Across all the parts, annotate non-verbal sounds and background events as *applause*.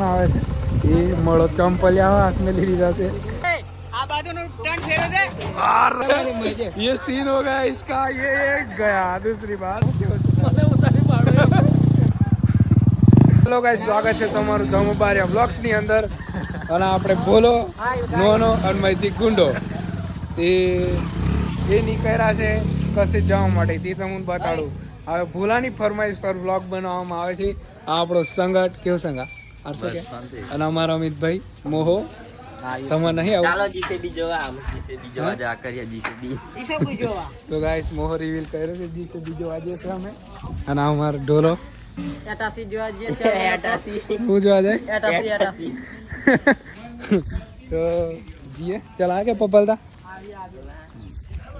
આવે છે એ મળો ચંપલિયા હાથમાં લઈ લીધા છે આ બાજુનું ટર્ન ફેરવે દે अरे ये सीन हो गया इसका ये गया दूसरी बार હેલો ગાઈસ સ્વાગત છે તમારું ધમબારિયા બ્લોગ્સ ની અંદર અને આપણે બોલો નોનો અને માહિતી ગુંડો એ એ નીકળ્યા છે કશે જવા માટે તે તમને બતાડું હવે ભૂલાની ફરમાઈશ પર બ્લોગ બનાવવામાં આવે છે. આ આપણો સંગઠ કેવો સંગા હર્ષો કે? અને અમારા અમિતભાઈ મોહો. તમે નહીં આવો? ચાલો જીસીબી જોવા આમ જીસીબી જોવા જા કરીએ જીસીબી ઈસબુ જોવા. *laughs* તો ગાઈસ મોહો રિવીલ કર્યો છે જીસે બી બીજો આજે છે અમે. અને અમાર ઢોલો. એટાસી જોવા જઈએ છે એટાસી. હું જોવા જાય? એટાસી એટાસી. *laughs* તો જીએ ચાલ આગે પપલતા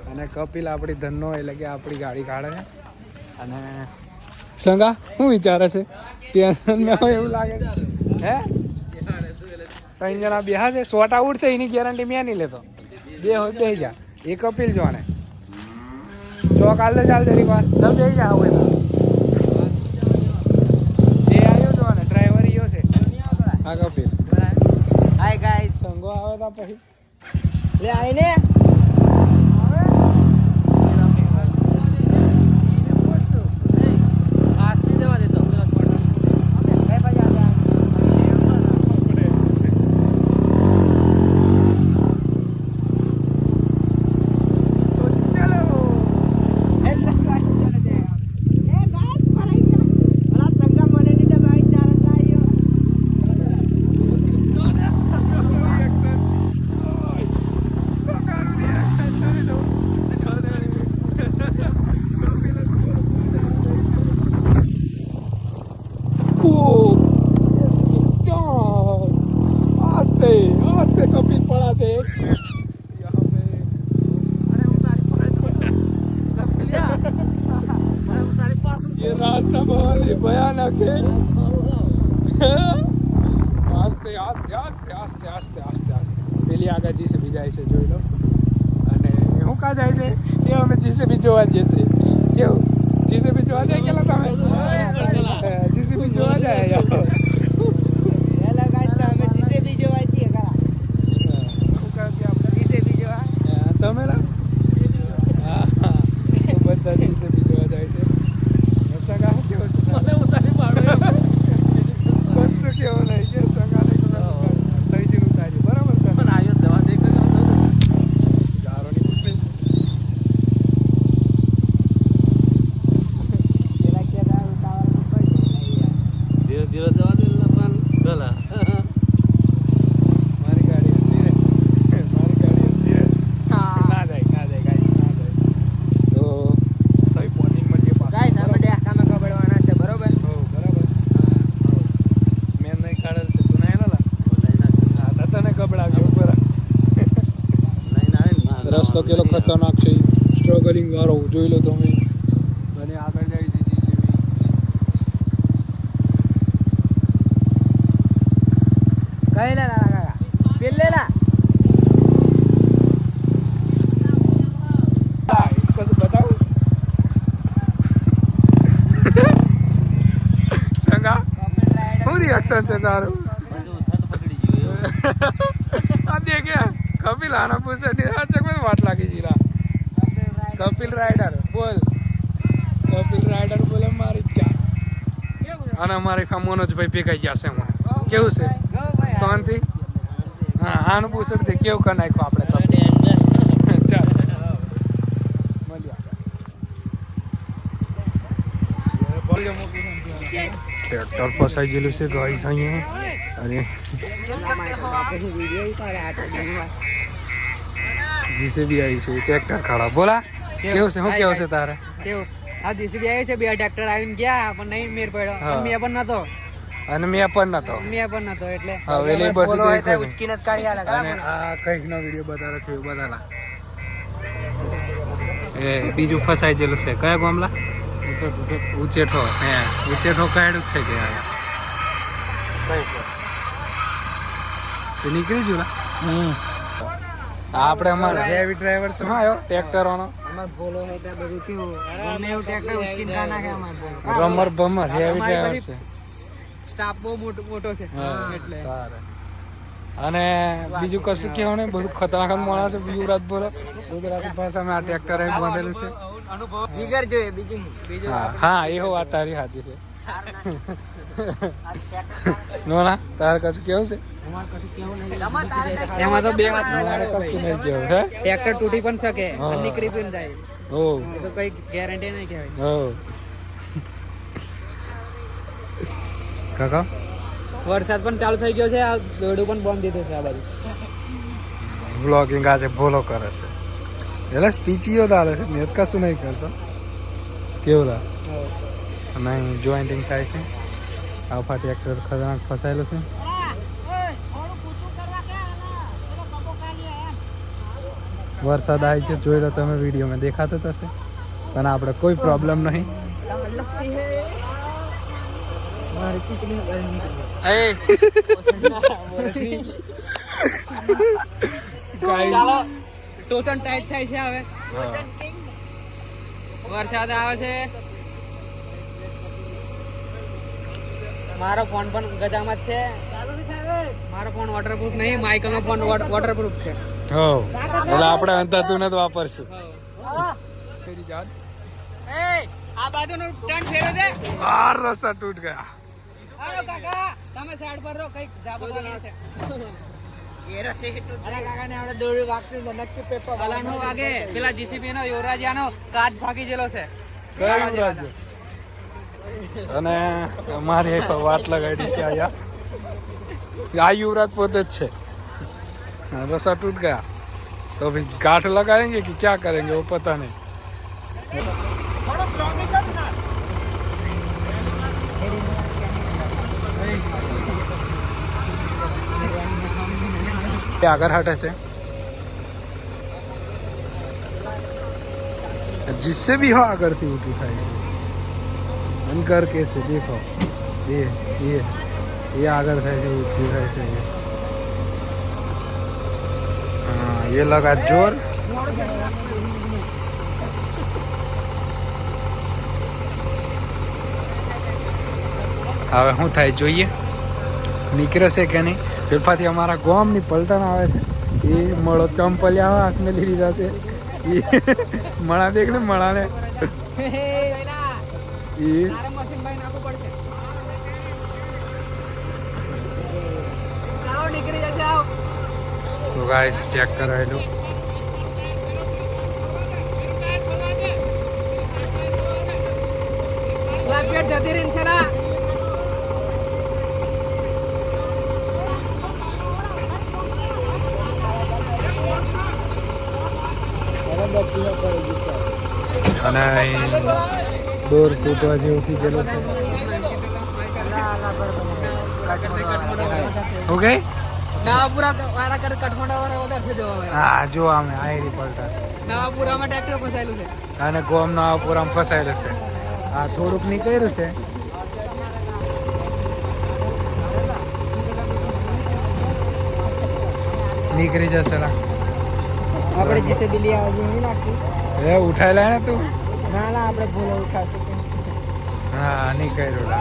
અને કપિલ આપણી ધનનો એટલે કે આપણી ગાડી કાઢે છે. અને સંગા શું વિચારે છે? ત્યાં હોય એવું લાગે હે? ત્રણ જણા બેહા છે સોટા છે એની ગેરંટી મેં નહીં લેતો. બે હોય બે જા. એ કપિલ જો ને ચોક હાલ ચાલ જરીક વાર. તમે જઈ જા તો એ આવ્યો જો ને ડ્રાઈવર ઈયો છે હા કપિલ હાય ગાઈસ સંગો આવે તો પછી. લે આઈને રાસ્તા બહુ ભયાનક હે આસ્તે આસ્તે આસ્તે આસ્તે આસ્તે આસ્તે આસ્તે. પેલી આગળ જીસે બી જાય છે જોઈ લો. અને હું કા જાય છે? એ અમે જીસે બી જોવા જઈએ છીએ. કેવું? જીસે બી જોવા જાય કે તમે? જીસે બી જોવા જાય. યાર રસ્તો કેટલો ખતરનાક છે. સ્ટ્રગલિંગ વાળો જોઈ લો તમે. અને આગળ જાય છે જીસીબી કઈલા ના પેલેલા સંગા હું રિએક્શન છે તારું? કપિલ, આના પૂછે સાચક આ ચકમે વાટ લાગી જીરા કપિલ રાઇડર બોલ. કપિલ રાઇડર બોલે, મારી ચા અને અમારી ફા મનોજભાઈ ભેગાઈ જશે હું કેવું છે? શાંતિ? હા, આનું પૂછે કેવું કરી નાખ્યું આપણે ચાલ. ટ્રેક્ટર ફસાઈ ગયેલું છે ગાઈસ અહીંયા. અને જીસીબી આવી છે ટ્રેક્ટર ખાડા. બોલા કેવું? છે? શું કેવું છે તારે? કેવું? આ જીસીબી આવી છે બે ટ્રેક્ટર આવીને ગયા પણ નહીં મેર પડ્યો. મેં પણ નતો. અને મેં પણ નતો. મેં પણ નતો એટલે હવે લે બસ. ઉચકીને જ કાઢી આલા અને આ કંઈક નો વિડિયો બતાવે છે બતાલા એ બીજું ફસાઈ ગયેલું છે. કયા ગામલા ઉચેઠો. હે ઉચેઠો કાઢ્યું જ છે કે આ નીકળી જુલા લા? આપણે અમારે હેવી ડ્રાઈવર છે. આવ્યો ટ્રેક્ટરોનો અમાર બોલો હે એટલે બધું કેવું? ગમે એવું ટ્રેક્ટર ઉચકીને કા નાખે અમાર બોલો. રમર બમર હેવી ડ્રાઈવર છે. સ્ટાફ બહુ મોટો મોટો છે. હા, એટલે. અને બીજું કશું કહેવું નહીં બધું ખતરનાક માણસ છે બીજું રાત બોલો. ગુજરાતી ભાષામાં આ ટ્રેક્ટર બાંધેલું છે. જીગર જોઈએ બીજું હા હા એ વાત તારી સાચી છે. *laughs* નોના તારે કશું કેવું છે? એમાં તો બે વાત કશું નહીં કેવું હે? ટ્રેક્ટર તૂટી પણ શકે નીકળી પણ જાય. ઓ. તો કઈ ગેરંટી નહીં કહેવાય. ઓ. કાકા? વરસાદ પણ ચાલુ થઈ ગયો છે આ દોડું પણ બંધ દીધું છે આ બાજુ. બ્લોગિંગ આજે ભોલો કરે છે. એટલે સ્પીચીઓ તારે છે મેં કશું નહીં કરતો. કેવું લા અહીં જોઈન્ટિંગ થાય છે આફા ટ્રેક્ટર ખતરનાક ફસાયેલું છે વરસાદ આવી છે જોઈ લો તમે વિડીયોમાં દેખાતો થશે પણ આપણે કોઈ પ્રોબ્લેમ નહીં કાંઈ ચાલો ટોચન ટાઈટ થાય છે હવે વરસાદ આવે છે મારો ફોન પણ ગજામાં જ છે. મારો ફોન વોટરપ્રૂફ નહીં માઇકલ નો ફોન વોટરપ્રૂફ છે. હો એટલે આપણે અંધાતું નથી વાપરશું. આ બાજુનું ટર્ન ફેરો દે આ રસ્તા તૂટ ગયા. હાલો કાકા તમે સાઈડ પર રહો કંઈક જાબો લાગે છે. અરે કાકા ને આપણે દોડી વાગતી તો નક્કી પેપર વાલાનો વાગે. પેલા જીસીબી નો યુવરાજિયાનો કાચ ભાગી ગયેલો છે. અને અમારી એક વાત લગાડી છે અહીંયા આ યુવરાજ પોતે જ છે રસા टूट गया तो अभी गांठ लगाएंगे कि क्या करेंगे वो पता नहीं એ આગળ હટે છે जिससे भी हो આગળથી ઊંચું થાય મનકર કે છે દેખો એ એ એ આગળ થાય છે ઊંચી થાય છે એ લગા જોર હવે શું થાય જોઈએ નીકળશે કે નહીં વેપાથી અમારા ગોમની પલટણ આવે છે એ મળો ચંપલી આવે હાથમાં લીધી જશે મળા દેખ ને મળાને એ તો ગાઈસ ચેક કરાયેલું. જતી રહી છે લા અને દોર તૂટવા જેવું થઈ ગયેલો છે ઓકે કર વાળા વધારે જોવા હા જો અમે આયરી પલટા નવાપુરામાં ટ્રેક્ટર ફસાયેલું છે અને ગોમનો આ પૂરામાં ફસાયેલો છે. આ થોડુંક નીકળ્યું છે. નીકળી જશે. આપણે જીસે બિલી આવે એ ઉઠાઈ ને તું? ના ના આપણે ભૂલો ઉઠાશે હા નહીં કર્યું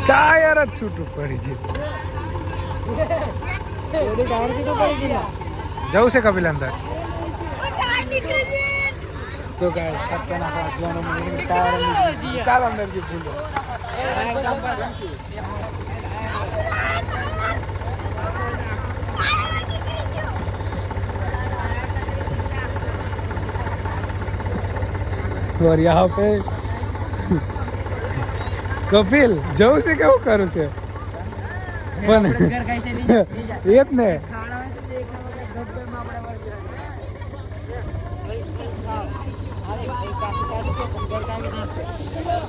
ટાયર જ છૂટું પડી છે જવું છે કપિલ અંદર? તો ગાઈસ ખતરનાક વાંચવાનું મને ટાયર ચાલ અંદર જે ભૂલો. और यहाँ पे કપિલ જવું છે કેવું કરું છે પણ ઘર કઈ છે નહીં એ જ ને ખાણા હોય તો દેખ ના વગર ગબ્બરમાં આપણે વળશે.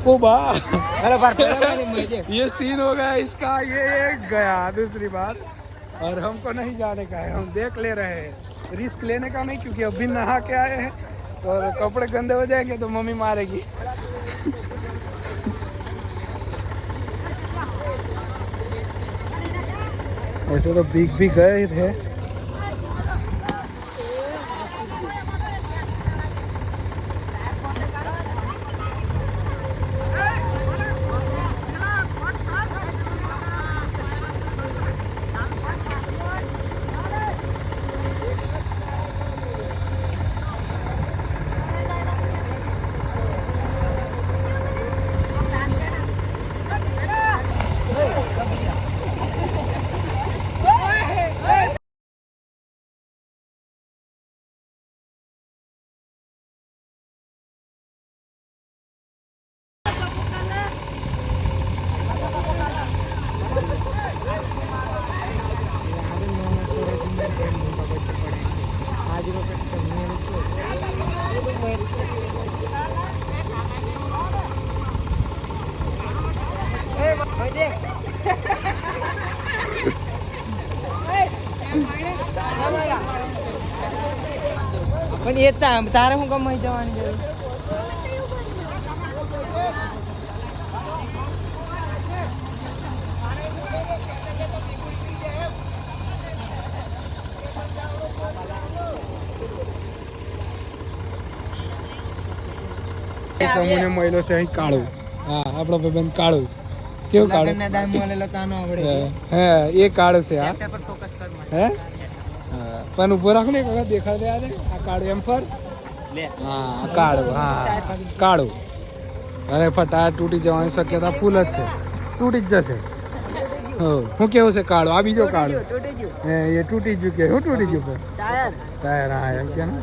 ओ बा अरे बार पहले मुझे ये सीन हो गया इसका ये ये गया दूसरी बात और हमको नहीं जाने का है हम देख ले रहे हैं रिस्क लेने का नहीं क्योंकि अभी नहा के आए हैं और कपड़े गंदे हो जाएंगे तो मम्मी मारेगी ऐसे तो भीग भी गए थे એ તા- તારે હું કમાઈ જવાની જરૂર? સમૂહને મળેલો છે અહીં કાળું. હા આપણો ભાઈબંધ કાળું. કેવું કાળું? હે એ કાળું છે. હે. હા, પણ ઊભો રાખ ને કાકા દેખાડ દે આ. આ કાળું એમ ફર. હા કાળો હા કાળો. અરે ફટાર તૂટી જવાની શક્યતા ફૂલ જ છે. તૂટી જ જશે. હું કેવું છે કાળો? આ બીજો કાળું. એ તૂટી ગયું. કે હું તૂટી ગયું? ટાયર. ટાયર હા એમ કે ને.